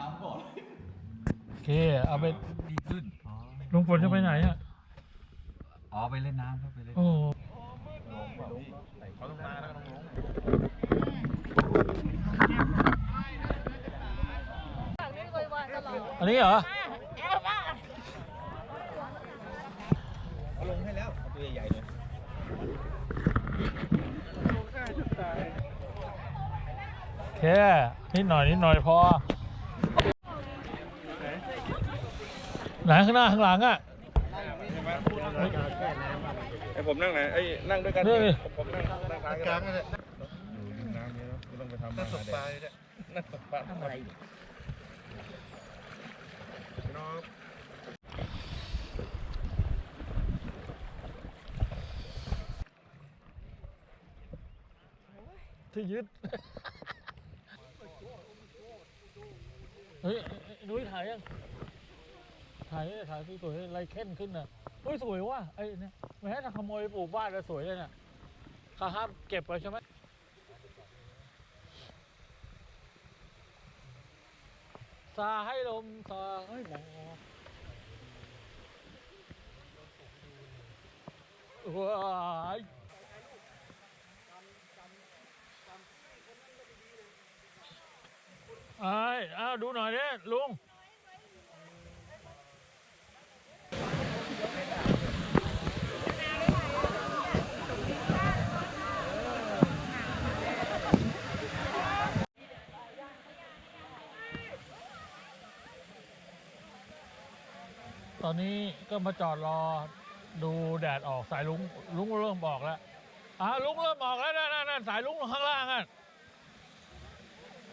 น้ำก่อนโอเค เอาไปดีขึ้นลุงฝนจะไปไหนอะ อ๋อไปเล่นน้ำครับไปเล่นโอ้เขาต้องมาแล้วต้องลงอันนี้เหรอเขาลงให้แล้วตัวใหญ่ๆเลยโอเคนิดหน่อยนิดหน่อยพอ ไหนข้างหน้าข้างหลังอะไอ้ผมนั่งไหนไอ้นั่งด้วยกันนี่นี่ผมนั่งนั่งกลางกลางกันเลยอยู่ริมน้ำนี่เนาะไม่ต้องไปทำนั่งตกปลาเนี่ยนั่งตกปลาทำอะไรน้องที่ยึด เฮ้ยนุ้ยถ่ายยัง ถ่ายถ่ายสวยๆไรเข้นขึ้นน่ะเฮ้ยสวยว่ะไอ้เนี่ยแม้ถ้าขโมยไปปลูกบ้านแล้วสวยเลยเนี่ยเขาห้ามเก็บไว้ใช่ไหมซาให้ลมซาให้หมอกว้ายไอ้อ้าวดูหน่อยดิลุง อนนี้ก็มาจอดรอดูแดดออกสายลุงลุงเริ่มบอกแล้วอ่าลุงเริ่มออกแล้วนั่นนั่นนั่นสายลุงข้างล่างอะ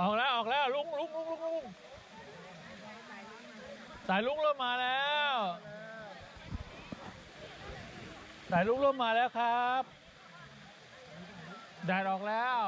ออกแล้วออกแล้วลุงลุงลุงลุงลุงสายลุงเริ่มมาแล้ว สายลุงเริ่มมาแล้วครับแดดออกแล้ว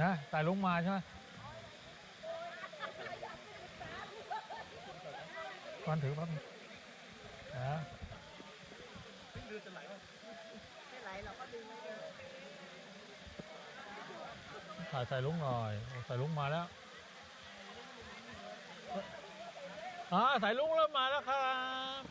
นะสายลุงมาใช่ไหม ก่อนถือปั๊บนึงนะถ่ายใส่ลุงหน่อยใส่ลุงมาแล้วอ่าใส่ลุงเริ่มมาแล้วครับ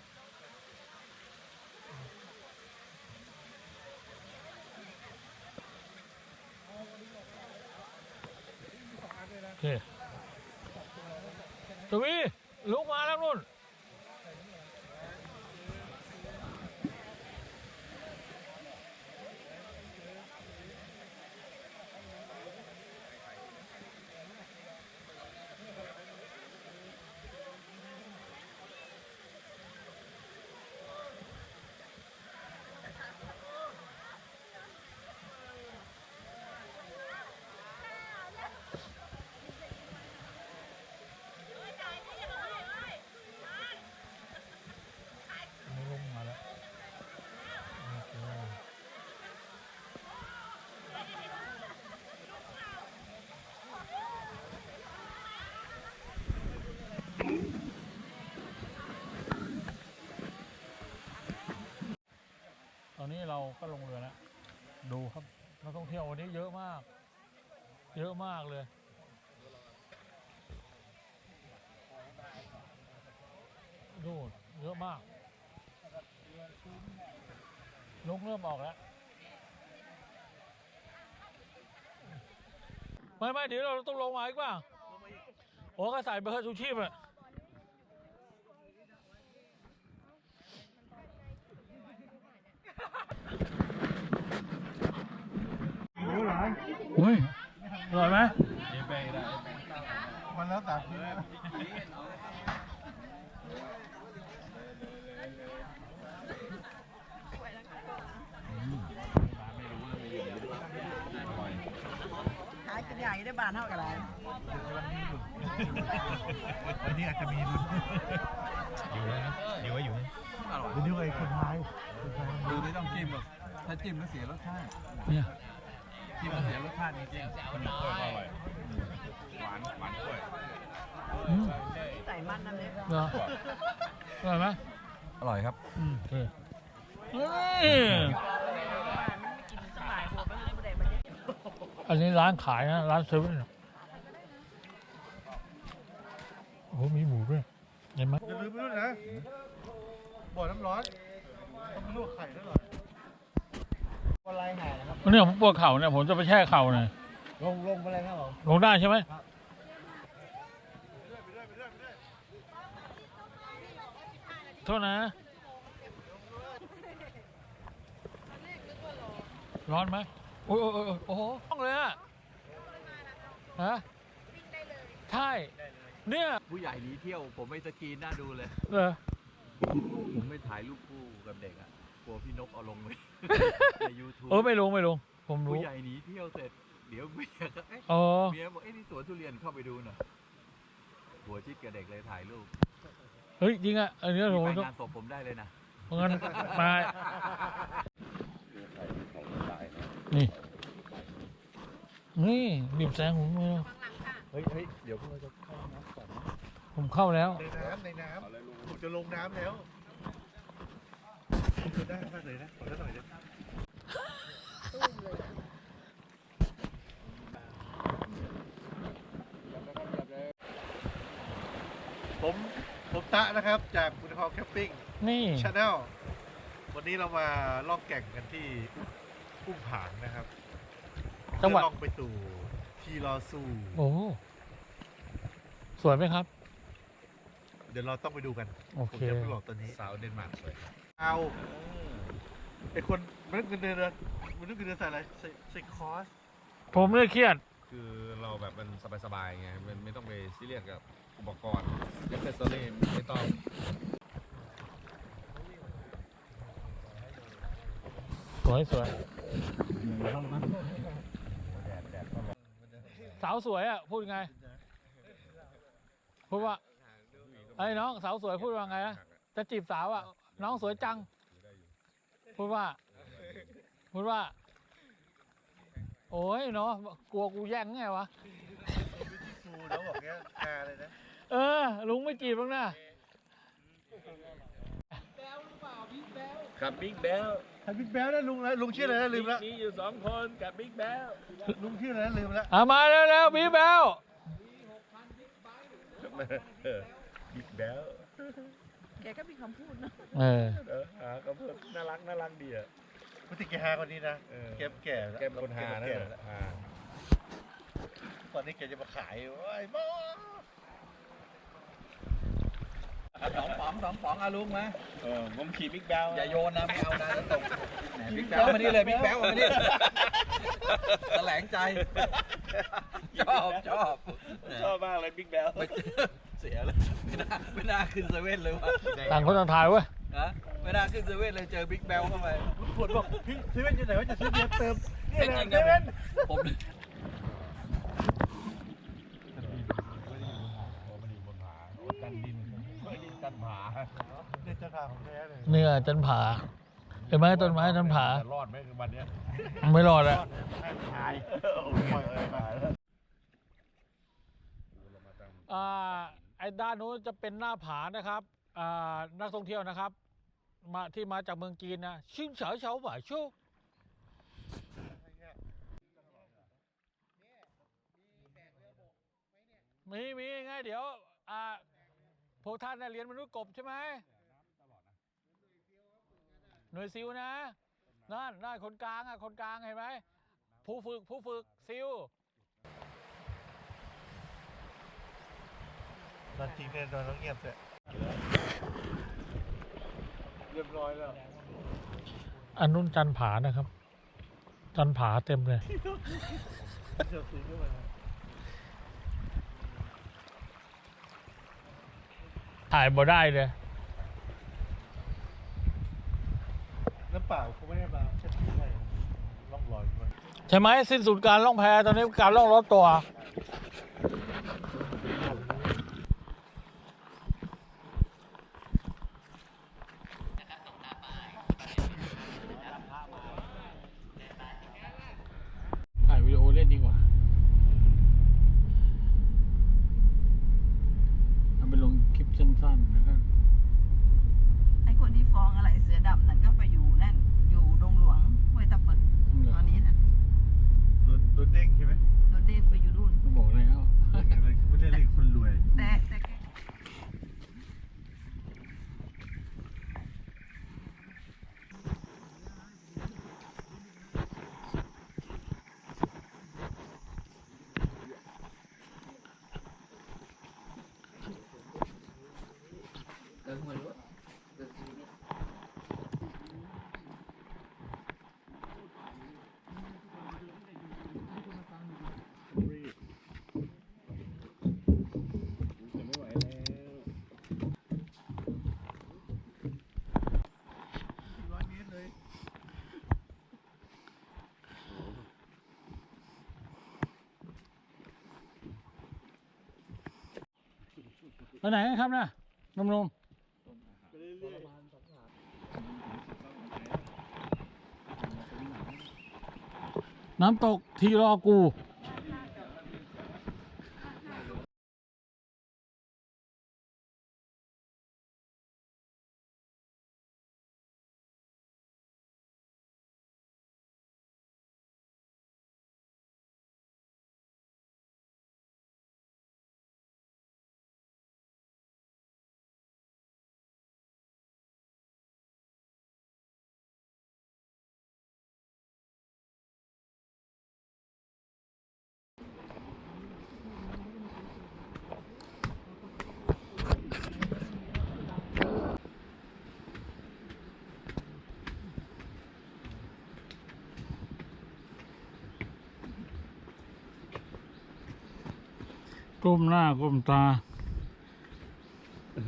โอเคตวีลุงมาแล้วนุ่น ไม่ลงมาแล้วโอเคตอนนี้ เราก็ลงเรือแล้วดูครับนักท่องเที่ยววันนี้เยอะมาก เยอะมากเลย ดูเยอะมากลงเริ่มออกแล้วไม่ไม่เดี๋ยวเราต้องลงมาอีกป่ะโอ้ก็ใส่เบอร์ชูชีพอะ เฮ้ยอร่อยไหมมันแล้วแต่พี่หากินอย่างนี้ได้บานเท่ากันแล้ววันนี้อาจจะมีลุ้นอยู่ไว้อยู่ไว้เดี๋ยวไอ้คนไทยดูไม่ต้องจิ้มหรอกถ้าจิ้มก็เสียรสชาติเนี่ย จิ้มก็เสียรสชาติจริงๆมันกล้วยก็อร่อยหวานหวานกล้วยอืมใส่มันนั่นเลยเหรออร่อยไหมอร่อยครับอืมโอเคเฮ้ยมันไม่กินสบายหัวมันไม่ได้มันเนี่ยอันนี้ร้านขายนะร้านเซเว่นโอ้โหมีหมูด้วยเห็นไหมอย่าลืมไปด้วยนะบ่อน้ำร้อนต้องลวกไข่ด้วย เหรอเนี่ยผมปวดเข่าเนี่ยผมจะไปแช่เข่าหน่อยลงลงไปเลยครับผมลงได้ใช่ไหมโทษนะ ร้อนไหมโอ้ยโอ้ยโอ้ยโอ้โหต้องเลยอะฮะใช่เนี่ยผู้ใหญ่หนีเที่ยว ผมไม่สกรีนน่าดูเลย เออผมไม่ถ่ายรูปคู่กับเด็กอะก ลัวพี่นกเอาลงไปในยูทูบเออไม่ลงไม่ลง ผมผู้รู้ ใหญ่หนีเที่ยวเสร็จ เดี๋ยวเมียก็เอ๊ะอ๋อ เมียบอกเอ้นี่สวนทุเรียนเข้าไปดูหน่อยหัวชิดกับเด็กเลยถ่ายรูปเฮ้ยจริงอะอันนี้ผมไปต้องงานศพผมได้เลยนะ เพราะงั้นมา นี่ นี่บีบแสงผมเลยเฮ้ยเฮ้ยเดี๋ยวพวกเราจะเข้าน้ำก่อนนะผมเข้าแล้ว ในน้ำในน้ำผมจะลงน้ำแล้ว คุณจะได้มากเลยนะขอได้หน่อยนะผมผมตะนะครับ จากบุญทองแคมปิ้งนี่ ชาแนลวันนี้เรามาล่องแก่งกันที่อุ้มผางนะครับจังหวัด เพื่อล่องไปสู่ทีรอซูโอ้โหสวยไหมครับ เดี๋ยวเราต้องไปดูกัน โอผมเคจะไม่บอกตอนนี้สาวเดนมาร์กสวยเอา ไอคนมนุษย์เงินเดือนมนุษย์เงินเดือนใส่อะไรใส่ใส่คอสผมไม่ได้เครียด คือเราแบบมันสบายๆไงมันไม่ต้องไปซีเรียสกับอุปกรณ์ยัคเซสซอรี่ไม่ต้องสวยสวยสาวสวยอะพูดไง พูดว่าไอ้ยน้องสาวสวยพูดว่าไงนะจะจีบสาวอะน้องสวยจัง พูดว่า พูดว่า โอ้ยเนาะกลัวกูแย่งไงวะซูแล้วบอกเงี้ยฮาเลยนะ เออ ลุงไม่จีบบ้างนะกับบิ๊กแบลทำบิ๊กแบ๊วนะลุงนะลุงชื่ออะไรนะลืมแล้วมีอยู่สองคนกับบิ๊กแบลลุงชื่ออะไรนะลืมแล้วเอามาแล้วแล้วบีบแบลบิ๊กแบล แกก็มีคำพูดนะเออ เออหาก็เพิ่มน่ารักน่ารักดีอะพุทธิแกฮากว่านี้นะเออแกแก่แล้วแกเป็นคนหานะแก่เนี่ยแล้วหาตอนนี้แกจะมาขายโอ้ยบ้าสองป๋องสองป๋องอาลุงมาเออผมขี่บิ๊กแบลอย่าโยนนะไม่เอานะจะตกแหมบิ๊กแบลมานี่เลยบิ๊กแบลมานี่แถลงใจชอบชอบชอบมากเลยบิ๊กแบลไม่ เสียเลยไม่น่าไม่น่าขึ้นเซเว่นเลยว่ะต่างคนต่างถ่ายเว้ยนะไม่น่าขึ้นเซเว่นเลยเจอบิ๊กแบลเข้าไปขวดบอกพี่เซเว่นอยู่ไหนว่าจะซื้อเบียร์เติมนี่ไม่แหจริละงเซนะเว่นผมกันดินดินกันผาเด็ดจะทางของแท้เลยเนื้อจันผาเห็นไหมต้นไม้จันผาแต่รอดไหมวันเนี้ยไม่รอดอะให้ขายปล่อยเลยมาอ่า ไอ้ด้านนู้นจะเป็นหน้าผานะครับนักท่องเที่ยวนะครับ มาที่มาจากเมืองจีนนะชิงเฉาเฉาหว่าชูมีมีไงเดี๋ยวอ่าพวกท่านเรียนมนุษย์กบใช่ไหมหน่วยซิลนะนั่นนั่นคนกลางอะคนกลางเห็นไหมผู้ฝึกผู้ฝึกซิล ตอนจริงเนี่ยนอนต้องเงียบเลยเรียบร้อยแล้ว อันนู้นจันผานะครับ จันผาเต็มเลย เดี๋ยวซื้อด้วยถ่ายบ่ได้เลย น้ำเปล่าเขาไม่ได้มาเช็ดที่ให้ร่องรอยมัน ใช่ไหมสิ้นสุดการล่องแพตอนนี้การล่องรถตัว ถ่ายวิดีโอเล่นดีกว่าเอาไปลงคลิปสั้นๆแล้วก็ ไอ้คนที่ฟ้องอะไรเสือดำนั่นก็ไปอยู่นั่น อยู่ดงหลวงห้วยตะเปิดตอนนี้น่ะ รถรถเด้งใช่ไหม รถเด้งไปอยู่นู่น ก็บอกแล้ว ไม่ได้เรียกคนรวย แต่แต่แก ไปไหนกันครับนะนุ่มๆน้ำตกทีรอกู ก้มหน้าก้มตา เอ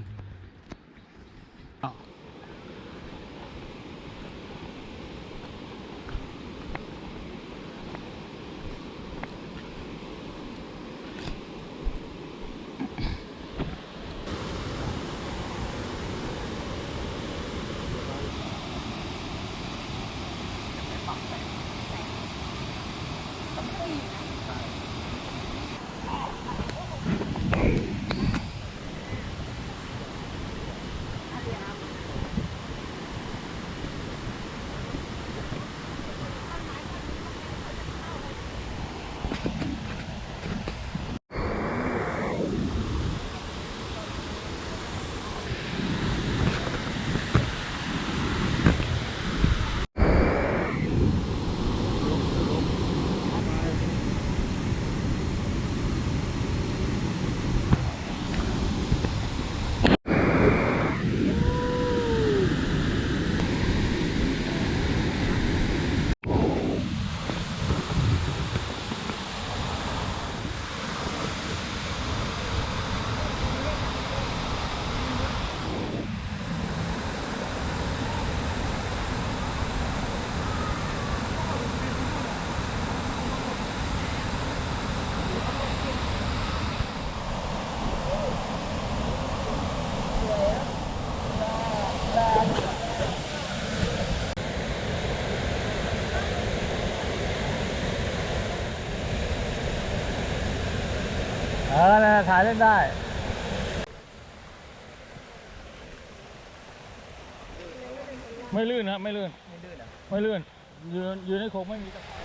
อนะถ่ายเล่นได้ไม่ลื่นนะไม่ลื่นไม่ลื่นยืนยืนในโคกไม่มีตะไคร้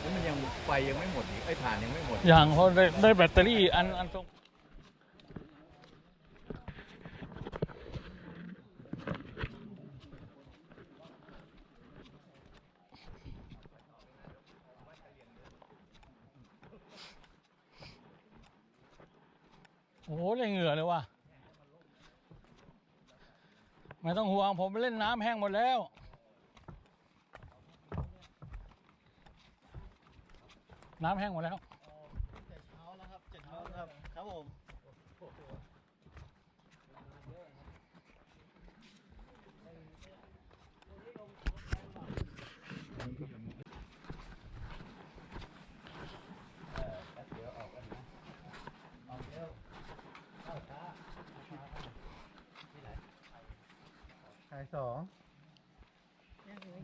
แล้วมันยังไฟยังไม่หมดอีกไอ้ถ่านยังไม่หมด อย่างเขาได้ได้แบตเตอรี่อันอันตรงโอ้โหเลยเหงื่อเลยว่ะ ไม่ต้ องผมไปเล่นน้ำแห้งหมดแล้ว น้ำแห้งหมดแล้วครับผมายสอง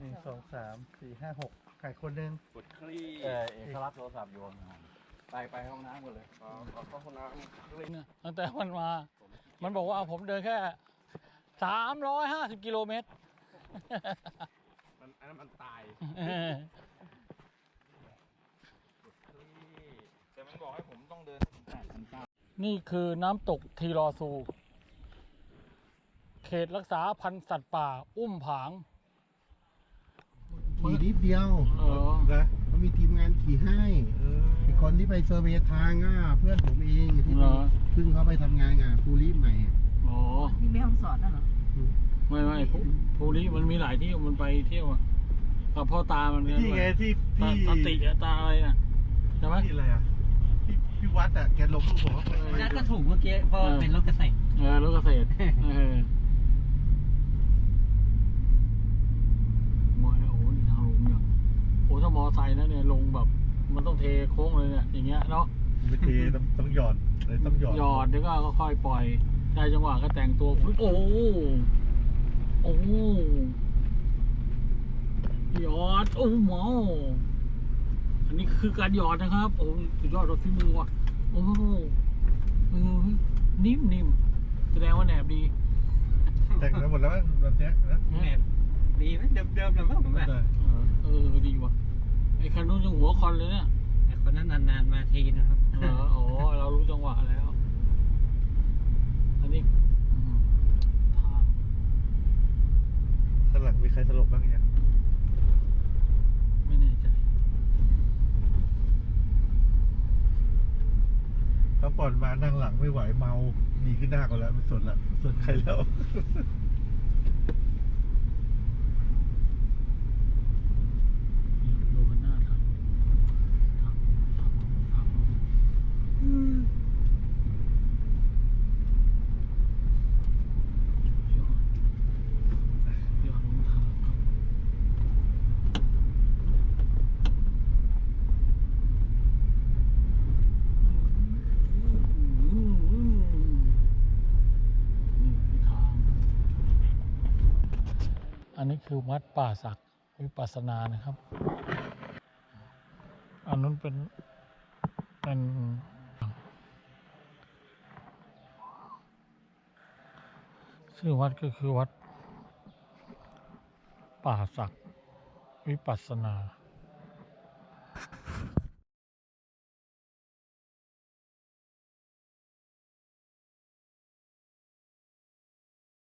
หนึ่งสองสามสี่ห้าหกขายคนหนึ่งกดคลี่เออเอกลักษณ์โทรศัพท์โยนไปไปห้องน้ำกันเลยขอขอเข้าห้องน้ำเนี่ยตั้งแต่มันมา มันบอกว่าผมเดินแค่สามร้อยห้าสิบกิโลเมตรมันอันนั้นมันตายแต่มันบอกให้ผมต้องเดินแปดพันเก้านี่คือน้ำตกทีรอซู เขตรักษาพันธุ์สัตว์ป่า อุ้มผาง ขี่นิดเดียวเออ นะเขามีทีมงานขี่ให้เอออีกคนที่ไปเซอร์เวย์ทางอะเพื่อนผมเองที่เหรอเพิ่งเขาไปทำงานอะภูริใหม่อะอ๋อ นี่ไม่ห้องสอนน่ะเหรอไม่ไม่ภูภูริมันมีหลายที่มันไปเที่ยวอะกับพ่อตามันเนี่ยที่ไงที่ตาพี่ตาติอะตาอะไรน่ะใช่ไหมที่อะไรอะพี่พี่วัดอะแกลงรูปบอกว่าไปไปนั่นก็ถูกเมื่อกี้เพราะเป็นรถเกษตรเออรถเกษตรเออมวยโอ้โหนี่ทางลงอย่างโอ้ ถ้ามอไซค์นะเนี่ยลงแบบ มันต้องเทโค้งเลยเนี่ยอย่างเงี้ยเนาะไม่ทีต้องต้องหยอดเลยต้องหยอดหยอดเดี๋ยวก็ค่อยๆปล่อย ได้จังหวะก็แต่งตัวฟึ๊บโอ้โหโอ้โหหยอดโอ้หมออันนี้คือการหยอดนะครับ โอ้สุดยอดรถฝีมือว่ะโอ้โหเออนิ่มนิ่มแสดงว่าแหนบดี แต่งไปหมดแล้วมั้งแบบเนี้ยนะแหมดีไหมเดิมๆเลยมั้งผมว่าเออเออดีว่ะ ไอ้คันนู้นยังหัวคอนเลยเนี่ยแต่คนนั้นนานๆมาทีนะครับเอออ๋อเรารู้จังหวะแล้ว อันนี้อืมทางข้างหลังมีใครสลบบ้างเนี่ยไม่แน่ใจเขาก่อนมานั่งหลังไม่ไหวเมาหนีขึ้นหน้าก่อนแล้วไม่สนละไม่สนใครแล้ว ดูกันหน้าทางทางทางทางลงอืมยอดยอดลงทางครับอืมอืมนี่คือทาง อั นนี้คือวัดป่าศักดิ์วิปัสสนานะครับ อันนั้นเป็นเป็นชื่อวัดก็คือวัดป่าศักดิ์วิปัสสนา